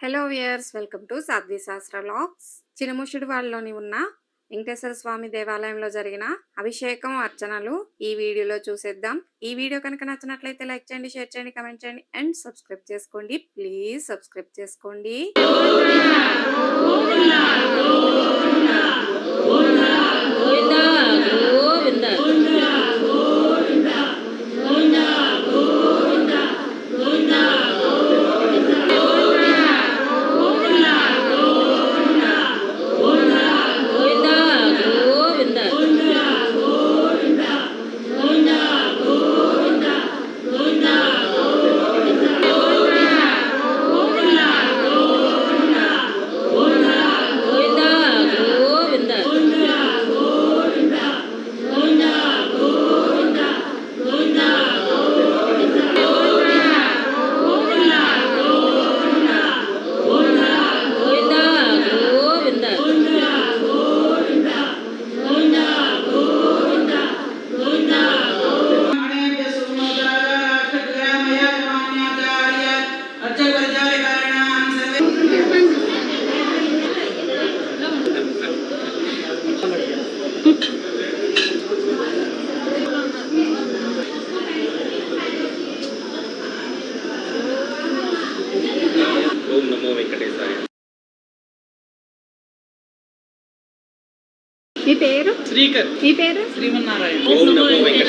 Hello viewers welcome to Sadhvi Shastra logs చినముషుడివాడలోని ఉన్న వెంకటేశ్వర స్వామి దేవాలయంలో జరిగిన అభిషేకం అర్చనలు ఈ వీడియోలో చూసేద్దాం. ఈ వీడియో కనుక నచ్చినట్లయితే లైక్ చేయండి షేర్ చేయండి కమెంట్ చేయండి అండ్ సబ్స్క్రైబ్ చేసుకోండి. ప్లీజ్ సబ్స్క్రైబ్ చేసుకోండి. మీ పేరు? శ్రీకర్. మీ పేరు? శ్రీమన్నారాయణ.